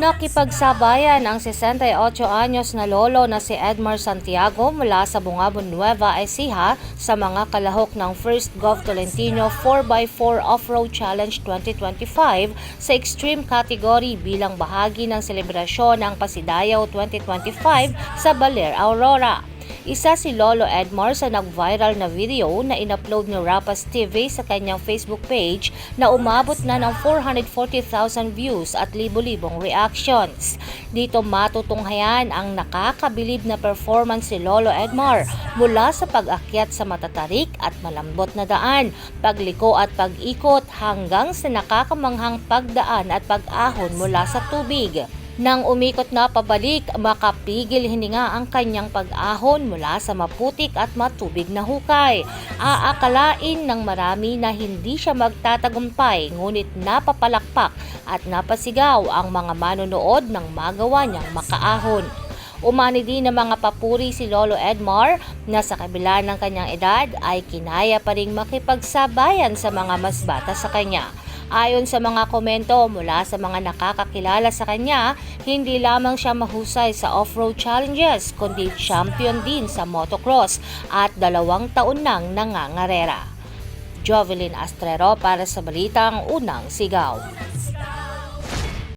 Nakipagsabayan ang 68 anyos na lolo na si Edmar Santiago mula sa Bungabon Nueva Ecija sa mga kalahok ng First Gov Tolentino 4x4 Off-Road Challenge 2025 sa extreme category bilang bahagi ng selebrasyon ng Pasidayaw 2025 sa Baler, Aurora. Isa si Lolo Edmar sa nag-viral na video na inupload ni Rapas TV sa kanyang Facebook page na umabot na ng 440,000 views at libo-libong reactions. Dito matutunghayan ang nakakabilib na performance si Lolo Edmar mula sa pag-akyat sa matatarik at malambot na daan, pagliko at pag-ikot hanggang sa nakakamanghang pagdaan at pag-ahon mula sa tubig. Nang umikot na pabalik, makapigil hininga ang kanyang pag-ahon mula sa maputik at matubig na hukay. Aakalain ng marami na hindi siya magtatagumpay ngunit napapalakpak at napasigaw ang mga manonood nang magawa niyang makaahon. Umani din ng mga papuri si Lolo Edmar na sa kabila ng kanyang edad ay kinaya pa ring makipagsabayan sa mga mas bata sa kanya. Ayon sa mga komento mula sa mga nakakakilala sa kanya, hindi lamang siya mahusay sa off-road challenges kundi champion din sa motocross at dalawang taon nang nangangarera. Jovelyn Astrero para sa Balitang Unang Sigaw.